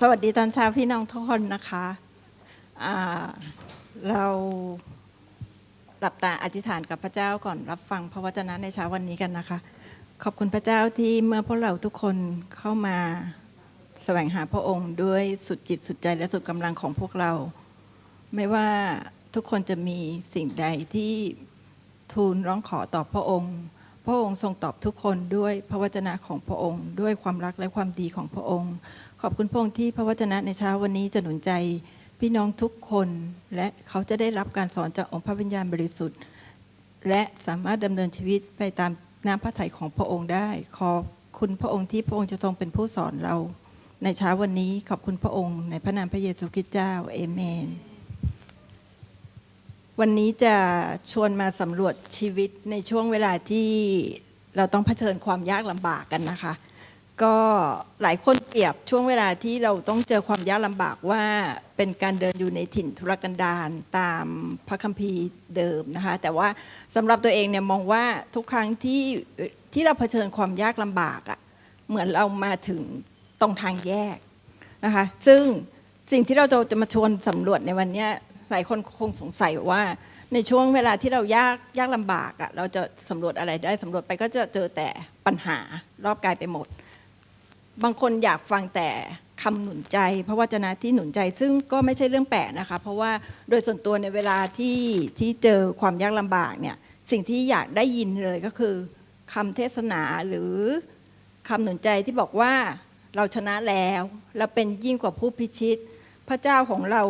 สวัสดีตอนเช้าพี่น้องทุกคนนะคะเราหลับตาอธิษฐานกับพระเจ้าก่อนรับฟังพระวจนะในเช้าวันนี้กันนะคะ ขอบคุณพระเจ้าที่เมื่อพวกเราทุกคนเข้ามาแสวงหาพระองค์ด้วยสุดจิตสุดใจและสุดกำลังของพวกเรา ไม่ว่าทุกคนจะมีสิ่งใดที่ทูลร้องขอต่อพระองค์ พระองค์ทรงตอบทุกคนด้วยพระวจนะของพระองค์ ด้วยความรักและความดีของพระองค์ ขอบคุณพระองค์ที่พระวจนะในเช้าวันนี้จะหนุนใจ พี่น้องทุกคน และเขาจะได้รับการสอนจากองค์พระวิญญาณบริสุทธิ์ และสามารถดำเนินชีวิตไปตามน้ำพระทัยของพระองค์ได้ ขอบคุณพระองค์ที่พระองค์จะทรงเป็นผู้สอนเรา ในเช้าวันนี้ขอบคุณพระองค์ในพระนามพระเยซูคริสต์เจ้าเอเมน วันนี้จะชวนมาสำรวจชีวิตในช่วงเวลาที่เราต้องเผชิญความยากลำบากกันนะคะ ก็หลายคนเปรียบช่วงเวลาที่เราต้องเจอความยากลำบากว่าเป็นการเดินอยู่ในถิ่นทุรกันดารตามพระคัมภีร์เดิมนะคะ แต่ว่าสำหรับตัวเองเนี่ยมองว่าทุกครั้งที่ที่เราเผชิญความยากลำบากอะ่ะเหมือนเรามาถึงตรงทางแยกนะคะ ซึ่งสิ่งที่เราจะจะมาชวนสำรวจในวันเนี้ย หลายคนคงสงสัยว่า ในช่วงเวลาที่เรายากยากลำบากอะ่ะเราจะสำรวจอะไรได้สำรวจไปก็จะเจอแต่ปัญหารอบกายไปหมด บางคนอยากฟังแต่คำหนุนใจพระวจนะที่หนุนใจซึ่งก็ไม่ใช่เรื่องแปลกนะคะ เพราะว่าโดยส่วนตัวในเวลาที่ที่เจอความยากลำบากเนี่ยสิ่งที่อยากได้ยินเลยก็คือคำเทศนาหรือคำหนุนใจที่บอกว่าเราชนะแล้ว เราเป็นยิ่งกว่าผู้พิชิต พระเจ้าของเรา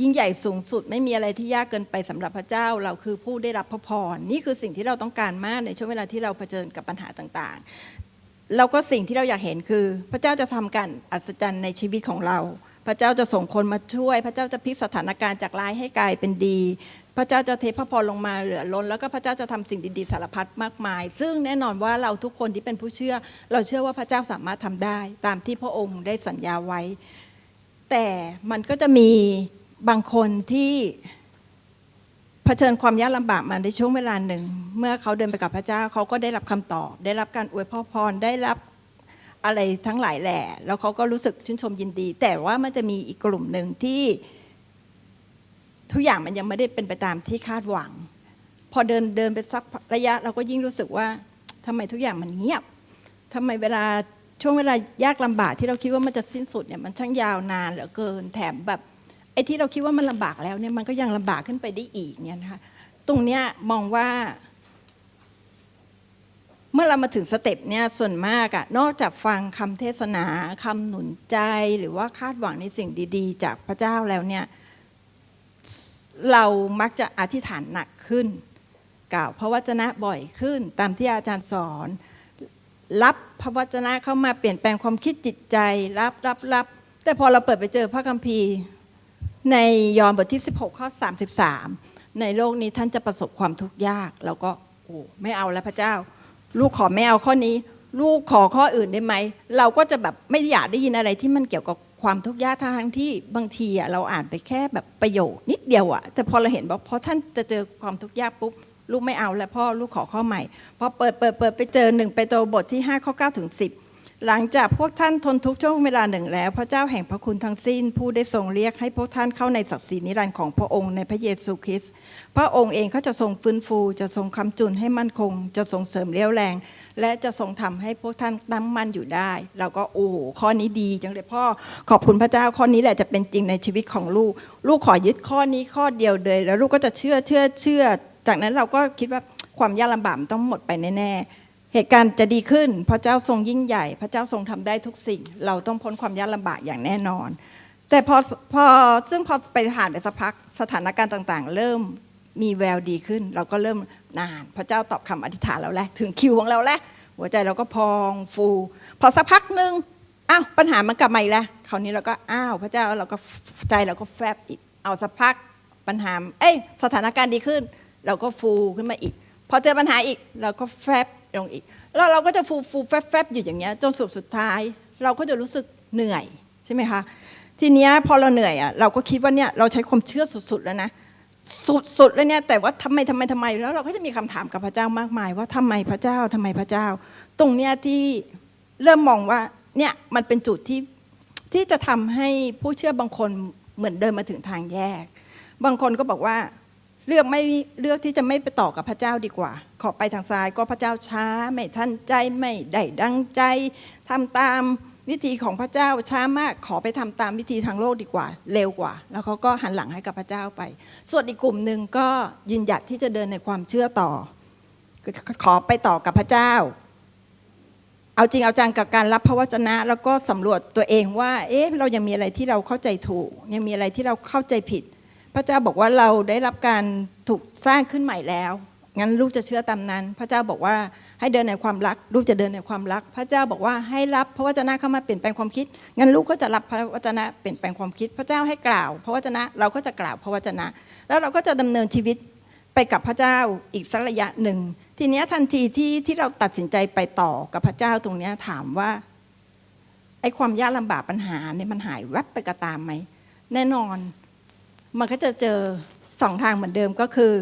ยิ่งใหญ่สูงสุด ไม่มีอะไรที่ยากเกินไปสำหรับพระเจ้า เราคือผู้ได้รับพระพรนี่คือสิ่งที่เราต้องการมากในช่วงเวลาที่เราเผชิญกับปัญหาต่างๆ แล้วก็สิ่งที่เราอยากเห็นคือ พระเจ้าจะทำการอัศจรรย์ในชีวิตของเรา พระเจ้าจะส่งคนมาช่วย พระเจ้าจะพลิกสถานการณ์จากร้ายให้กลายเป็นดี พระเจ้าจะเทพระพรลงมาเหลือล้น แล้วก็พระเจ้าจะทำสิ่งดีๆสารพัดมากมาย ซึ่งแน่นอนว่าเราทุกคนที่เป็นผู้เชื่อ เราเชื่อว่าพระเจ้าสามารถทำได้ ตามที่พระองค์ได้สัญญาไว้ แต่มันก็จะมี บางคนที่เผชิญความยากลำบากมาในช่วงเวลาหนึ่ง เมื่อเขาเดินไปกับพระเจ้าเขาก็ได้รับคำตอบ ได้รับการอวยพรพรได้รับอะไรทั้งหลายแหล่แล้วเขาก็รู้สึกชื่นชมยินดี แต่ว่ามันจะมีอีกกลุ่มหนึ่งที่ทุกอย่างมันยังไม่ได้เป็นไปตามที่คาดหวัง พอเดินเดินไปสักระยะ เราก็ยิ่งรู้สึกว่าทำไมทุกอย่างมันเงียบทำไมเวลาช่วงเวลายากลำบากที่เราคิดว่ามันจะสิ้นสุดเนี่ยมันช่างยาวนานเหลือเกิน แถมแบบ อ้ที่เราคิดว่ามันลำบากแล้วเนี่ยมันก็ยังลำบากขึ้นไปได้อีกเนี่ยนะคะตรงเนี้ยมองว่า เมื่อเรามาถึงสเต็ปเนี่ยส่วนมากอะนอกจากฟังคำเทศนาคำหนุนใจหรือว่าคาดหวังในสิ่งดี ๆ จากพระเจ้าแล้วเนี่ยเรามักจะอธิษฐานหนักขึ้น กล่าวพระวจนะบ่อยขึ้น ตามที่อาจารย์สอน รับพระวจนะเข้ามาเปลี่ยนแปลงความคิดจิตใจ รับรับรับแต่พอเราเปิดไปเจอพระคัมภีร์ ในยอห์นบทที่ 16 ข้อ 33 ในโลกนี้ท่านจะประสบความทุกข์ยากเราก็โอ้ไม่เอาแล้วพระเจ้า ลูกขอไม่เอาข้อนี้ ลูกขอข้ออื่นได้ไหม เราก็จะแบบไม่อยากได้ยินอะไรที่มันเกี่ยวกับความทุกข์ยากทั้งที่บางทีอะเราอ่านไปแค่แบบประโยคนิดเดียวอะแต่พอเราเห็นว่าพอท่านจะเจอความทุกข์ยากปุ๊บลูกไม่เอาแล้วพ่อลูกขอข้อใหม่พอเปิดเปิดเปิดไปเจอหนึ่งไปโตรบทที่ 5 ข้อ9ถึง10 หลังจากพวกท่านทนทุกข์ช่วงเวลาหนึ่งแล้ว พระเจ้าแห่งพระคุณทั้งสิ้น ผู้ได้ทรงเรียกให้พวกท่านเข้าในศักดิ์ศรีนิรันดร์ของพระองค์ในพระเยซูคริสต์พระองค์เองเขาจะทรงฟื้นฟู จะทรงคำจุนให้มั่นคง จะทรงเสริมเรี่ยวแรง และจะทรงทำให้พวกท่านตั้งมั่นอยู่ได้เราก็โอ้โหข้อนี้ดีจังเลยพ่อขอบคุณพระเจ้าข้อนี้แหละจะเป็นจริงในชีวิตของลูก ลูกขอยึดข้อนี้ข้อเดียวเลย แล้วลูกก็จะเชื่อเชื่อเชื่อ จากนั้นเราก็คิดว่าความยากลำบากต้องหมดไปแน่ๆ เหตุการณ์จะดีขึ้น พระเจ้าทรงยิ่งใหญ่ พระเจ้าทรงทำได้ทุกสิ่ง เราต้องพ้นความยากลำบากอย่างแน่นอน แต่พอพอซึ่งพอไปผ่านไปสักพักสถานการณ์ต่างๆ เริ่มมีแววดีขึ้น เราก็เริ่มนาน พระเจ้าตอบคำอธิษฐานเราแล้ว ถึงคิวของเราแล้ว หัวใจเราก็พองฟู พอสักพักหนึ่งอ้าวปัญหามันกลับมาอีกแล้วคราวนี้เราก็อ้าวพระเจ้าเราก็ใจเราก็แฟบอีกเอาสักพักปัญหาเอ้ยสถานการณ์ดีขึ้น เราก็ฟูขึ้นมาอีก พอเจอปัญหาอีกเราก็แฟบ ลงอีก แล้วเราก็จะฟูฟูแฟบแฟบอยู่อย่างเงี้ยจนสุดสุดท้าย เราก็จะรู้สึกเหนื่อยใช่ไหมคะทีเนี้ยพอเราเหนื่อยอะเราก็คิดว่าเนี่ยเราใช้ความเชื่อสุดๆแล้วนะสุดๆแล้วเนี่ยแต่ว่าทำไมทำไมทำไมแล้วเราก็จะมีคำถามกับพระเจ้ามากมาย ว่าทำไมพระเจ้าทำไมพระเจ้า ตรงเนี้ยที่เริ่มมองว่าเนี่ยมันเป็นจุดที่ที่จะทำให้ผู้เชื่อบางคนเหมือนเดินมาถึงทางแยก บางคนก็บอกว่า เลือกไม่เลือกที่จะไม่ไปต่อกับพระเจ้าดีกว่า ขอไปทางซ้ายก็พระเจ้าช้า ไม่ทันใจไม่ได้ดังใจทำตามวิธีของพระเจ้าช้ามากขอไปทำตามวิธีทางโลกดีกว่า เร็วกว่า แล้วเขาก็หันหลังให้กับพระเจ้าไป ส่วนอีกกลุ่มหนึ่งก็ยืนหยัดที่จะเดินในความเชื่อต่อ ขอไปต่อกับพระเจ้า เอาจริงเอาจังกับการรับพระวจนะ แล้วก็สำรวจตัวเองว่า เอ๊ะเรายังมีอะไรที่เราเข้าใจถูก ยังมีอะไรที่เราเข้าใจผิด พระเจ้าบอกว่าเราได้รับการถูกสร้างขึ้นใหม่แล้ว งั้นลูกจะเชื่อตามนั้น พระเจ้าบอกว่าให้เดินในความรัก ลูกจะเดินในความรัก พระเจ้าบอกว่าให้รับพระวจนะเข้ามาเปลี่ยนแปลงความคิด งั้นลูกก็จะรับพระวจนะเปลี่ยนแปลงความคิด พระเจ้าให้กล่าวพระวจนะเราก็จะกล่าวพระวจนะ แล้วเราก็จะดำเนินชีวิตไปกับพระเจ้าอีกสักระยะหนึ่ง ทีนี้ทันทีที่ที่เราตัดสินใจไปต่อกับพระเจ้าตรงนี้ถามว่าไอ้ความยากลำบากปัญหาเนี่ยมันหายแวบไปกระตามไหมแน่นอน มันก็จะเจอสองทางเหมือนเดิมก็คือ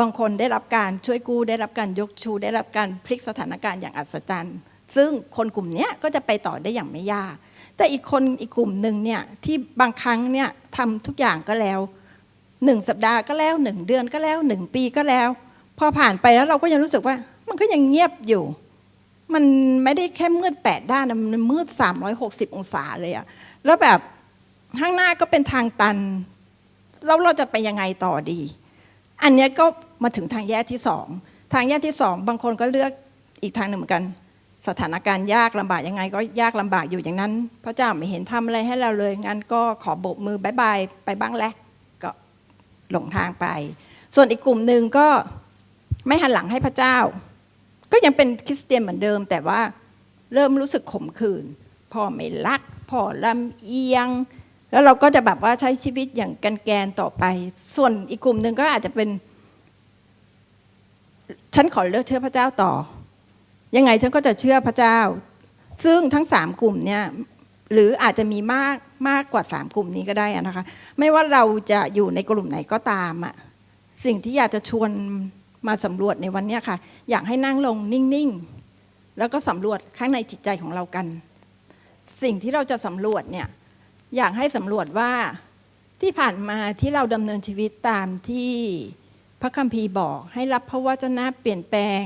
บางคนได้รับการช่วยกู้ได้รับการยกชู ได้รับการพลิกสถานการณ์อย่างอัศจรรย์ ซึ่งคนกลุ่มนี้ก็จะไปต่อได้อย่างไม่ยาก แต่อีกคนอีกกลุ่มหนึ่งเนี่ยที่บางครั้งเนี่ยทำทุกอย่างก็แล้วหนึ่งสัปดาห์ก็แล้วหนึ่งเดือนก็แล้วหนึ่งปีก็แล้ว พอผ่านไปแล้วเราก็ยังรู้สึกว่า มันก็ยังเงียบอยู่ มันไม่ได้แค่มืดแปดด้านมันมืดสามร้อยหกสิบองศาเลยอะแล้วแบบข้างหน้าก็เป็นทางตัน แล้วเราจะไปยังไงต่อดี อันนี้ก็มาถึงทางแยกที่สองทางแยกที่สองบางคนก็เลือกอีกทางหนึ่งเหมือนกัน สถานการณ์ยากลำบากยังไง ก็ยากลำบากอยู่อย่างนั้น พระเจ้าไม่เห็นทำอะไรให้เราเลยงั้นก็ขอโบกมือบายบายไปบ้างแหละก็หลงทางไป ส่วนอีกกลุ่มหนึ่งก็ไม่หันหลังให้พระเจ้า ก็ยังเป็นคริสเตียนเหมือนเดิม แต่ว่าเริ่มรู้สึกขมขื่นพ่อไม่รักพ่อลำเอียง แล้วเราก็จะแบบว่าใช้ชีวิตอย่างกันแกนต่อไป ส่วนอีกกลุ่มหนึ่งก็อาจจะเป็น ฉันขอเลือกเชื่อพระเจ้าต่อ ยังไงฉันก็จะเชื่อพระเจ้า ซึ่งทั้งสามกลุ่มเนี่ยหรืออาจจะมีมากมากกว่าสามกลุ่มนี้ก็ได้นะคะ ไม่ว่าเราจะอยู่ในกลุ่มไหนก็ตามอะสิ่งที่อยากจะชวนมาสำรวจในวันนี้ค่ะ อยากให้นั่งลงนิ่งๆ แล้วก็สำรวจข้างในจิตใจของเรากัน สิ่งที่เราจะสำรวจเนี่ย อยากให้สำรวจว่าที่ผ่านมาที่เราดำเนินชีวิตตามที่พระคัมภีร์บอก ให้รับพระวจนะเปลี่ยนแปลง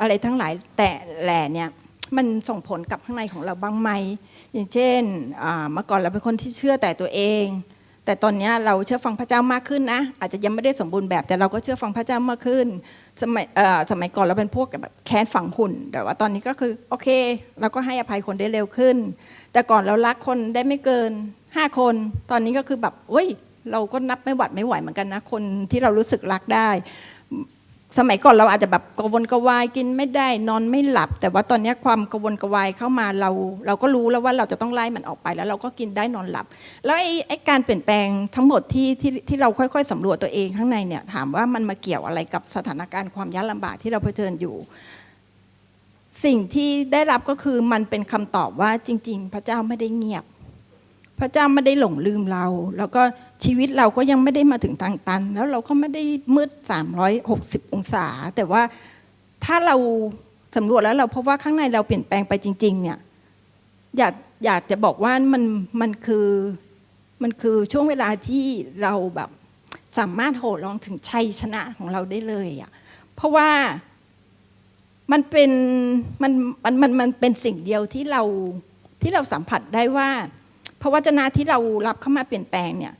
อะไรทั้งหลายแต่แหล่เนี่ยมันส่งผลกับข้างในของเราบ้างไหมอย่างเช่นเมื่อก่อนเราเป็นคนที่เชื่อแต่ตัวเอง แต่ตอนนี้เราเชื่อฟังพระเจ้ามากขึ้นนะ อาจจะยังไม่ได้สมบูรณ์แบบแต่เราก็เชื่อฟังพระเจ้ามากขึ้น สมัยเอ่อสมัยก่อนเราเป็นพวกแบบแค้นฝังหุ่น แต่ว่าตอนนี้ก็คือโอเค เราก็ให้อภัยคนได้เร็วขึ้น แต่ก่อนเรารักคนได้ไม่เกินห้าคน ตอนนี้ก็คือแบบเว้ยเราก็นับไม่หวัดไม่ไหวเหมือนกันนะ คนที่เรารู้สึกรักได้ สมัยก่อนเราอาจจะแบบกระวนกระวายกินไม่ได้นอนไม่หลับ แต่ว่าตอนนี้ความกระวนกระวายเข้ามาเราเราก็รู้แล้วว่าเราจะต้องไล่มันออกไปแล้วเราก็กินได้นอนหลับ แล้วไอ้ไอ้การเปลี่ยนแปลงทั้งหมดที่ที่ที่เราค่อยๆสำรวจตัวเองข้างในเนี่ยถามว่ามันมาเกี่ยวอะไรกับสถานการณ์ความยากลำบากที่เราเผชิญอยู่ สิ่งที่ได้รับก็คือมันเป็นคำตอบว่าจริง ๆ พระเจ้าไม่ได้เงียบ พระเจ้าไม่ได้หลงลืมเรา แล้วก็ชีวิตเราก็ยังไม่ได้มาถึงทางตัน แล้วเราก็ไม่ได้มืด 360 องศา แต่ว่าถ้าเราสำรวจแล้วเราพบว่าข้างในเราเปลี่ยนแปลงไปจริง ๆ เนี่ยอยากอยากจะบอกว่ามันมันคือมันคือช่วงเวลาที่เราแบบสามารถโห่ร้องถึงชัยชนะของเราได้เลยอะเพราะว่ามันเป็นมันมันมันมันเป็นสิ่งเดียวที่เราที่เราสัมผัสได้ว่า พระวจนะที่เรารับเข้ามาเปลี่ยนแปลงเนี่ย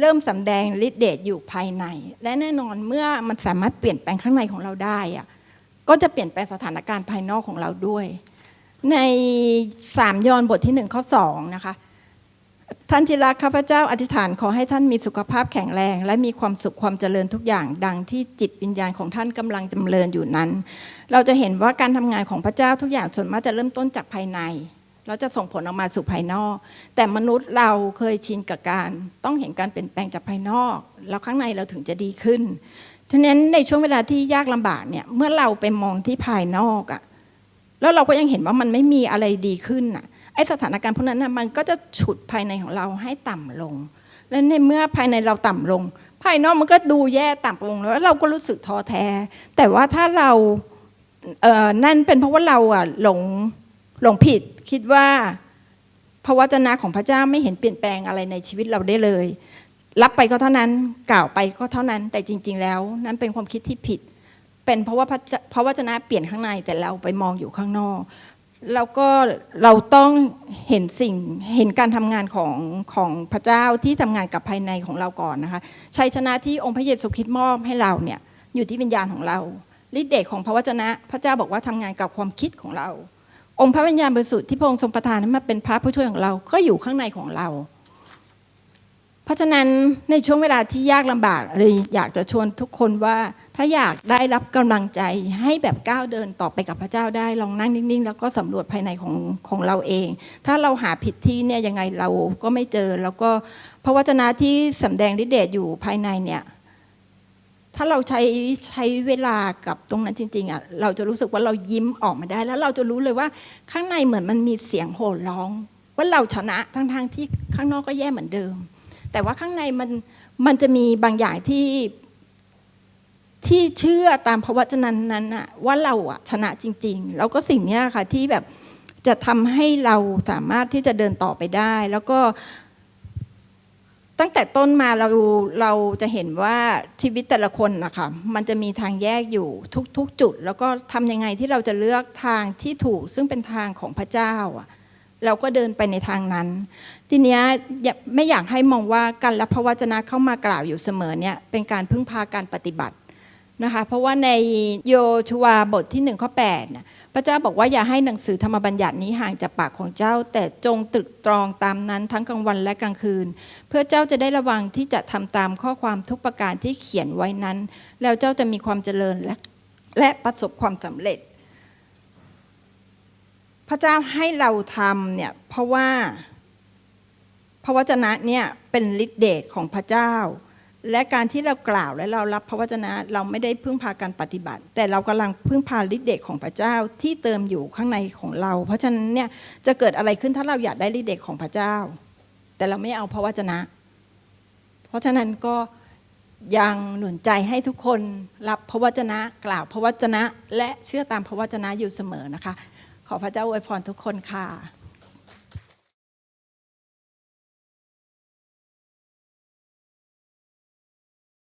เริ่มสำแดงฤทธิ์เดชอยู่ภายใน และแน่นอนเมื่อมันสามารถเปลี่ยนแปลงข้างในของเราได้อะก็จะเปลี่ยนแปลงสถานการณ์ภายนอกของเราด้วย ในสามยอห์นบทที่หนึ่งข้อสองนะคะท่านที่รักข้าพเจ้าอธิษฐานขอให้ท่านมีสุขภาพแข็งแรง และมีความสุขความเจริญทุกอย่าง ดังที่จิตวิญญาณของท่านกำลังจำเริญอยู่นั้น เราจะเห็นว่าการทำงานของพระเจ้าทุกอย่างส่วนมากจะเริ่มต้นจากภายใน แล้วจะส่งผลออกมาสู่ภายนอก แต่มนุษย์เราเคยชินกับการต้องเห็นการเปลี่ยนแปลงจากภายนอก แล้วข้างในเราถึงจะดีขึ้นทีนั้นในช่วงเวลาที่ยากลำบากเนี่ยเมื่อเราไปมองที่ภายนอกอะแล้วเราก็ยังเห็นว่ามันไม่มีอะไรดีขึ้นอะไอสถานการณ์พวกนั้นนะมันก็จะฉุดภายในของเราให้ต่ำลง และในเมื่อภายในเราต่ำลง ภายนอกมันก็ดูแย่ต่ำลงแล้วเราก็รู้สึกท้อแท้ แต่ว่าถ้าเราเอ่อนั่นเป็นเพราะว่าเราอะหลง หลงผิดคิดว่าพระวจนะของพระเจ้าไม่เห็นเปลี่ยนแปลงอะไรในชีวิตเราได้เลย รับไปก็เท่านั้นกล่าวไปก็เท่านั้น แต่จริง ๆ แล้ว นั้นเป็นความคิดที่ผิด เป็นเพราะว่าพระวจนะเปลี่ยนข้างในแต่เราไปมองอยู่ข้างนอกแล้วก็เราต้องเห็นสิ่งเห็นการทำงานของของพระเจ้าที่ทำงานกับภายในของเราก่อนนะคะชัยชนะที่องค์พระเยซูคริสต์มอบให้เราเนี่ยอยู่ที่วิญญาณของเราฤทธิ์เดชของพระวจนะ พระเจ้าบอกว่าทำงานกับความคิดของเรา องค์พระวิญญาณบริสุทธิ์ที่พระองค์ทรงประทานให้มาเป็นพระผู้ช่วยของเราก็อยู่ข้างในของเรา เพราะฉะนั้นในช่วงเวลาที่ยากลำบากเลยอยากจะชวนทุกคนว่าถ้าอยากได้รับกำลังใจให้แบบก้าวเดินต่อไปกับพระเจ้าได้ลองนั่งนิ่ง ๆ แล้วก็สำรวจภายในของของเราเอง ถ้าเราหาผิดที่เนี่ยยังไงเราก็ไม่เจอแล้วก็พระวจนะที่สำแดงฤทธิ์เดชอยู่ภายในเนี่ย ถ้าเราใช้ใช้เวลากับตรงนั้นจริงๆอะเราจะรู้สึกว่าเรายิ้มออกมาได้ แล้วเราจะรู้เลยว่าข้างในเหมือนมันมีเสียงโห่ร้อง ว่าเราชนะทั้งๆที่ข้างนอกก็แย่เหมือนเดิม แต่ว่าข้างในมันมันจะมีบางอย่างที่ที่เชื่อตามพระวจนะนั้นน่ะว่าเราอะชนะจริง ๆ แล้วก็สิ่งนี้ค่ะที่แบบจะทำให้เราสามารถที่จะเดินต่อไปได้ แล้วก็ ตั้งแต่ต้นมาเราเราจะเห็นว่าชีวิตแต่ละคนนะคะมันจะมีทางแยกอยู่ทุกๆจุด แล้วก็ทำยังไงที่เราจะเลือกทางที่ถูกซึ่งเป็นทางของพระเจ้าเราก็เดินไปในทางนั้น ทีเนี้ยไม่อยากให้มองว่าการรับพระวจนะเข้ามากล่าวอยู่เสมอเนี่ยเป็นการพึ่งพาการปฏิบัตินะคะเพราะว่าในโยชวาบทที่หนึ่งข้อแปดน่ะ พระเจ้าบอกว่าอย่าให้หนังสือธรรมบัญญัตินี้ห่างจากปากของเจ้า แต่จงตรึกตรองตามนั้นทั้งกลางวันและกลางคืน เพื่อเจ้าจะได้ระวังที่จะทำตามข้อความทุกประการที่เขียนไว้นั้น แล้วเจ้าจะมีความเจริญและและประสบความสำเร็จ พระเจ้าให้เราทำเนี่ยเพราะว่าพระวจนะเนี่ยเป็นฤทธิเดชของพระเจ้า และการที่เรากล่าวและเรารับพระวจนะ เราไม่ได้พึ่งพาการปฏิบัติ แต่เรากำลังพึ่งพาฤทธิเดชของพระเจ้าที่เติมอยู่ข้างในของเรา เพราะฉะนั้นเนี่ยจะเกิดอะไรขึ้นถ้าเราอยากได้ฤทธิเดชของพระเจ้า แต่เราไม่เอาพระวจนะ เพราะฉะนั้นก็ยังหนุนใจให้ทุกคนรับพระวจนะ กล่าวพระวจนะ และเชื่อตามพระวจนะอยู่เสมอนะคะ ขอพระเจ้าอวยพรทุกคนค่ะ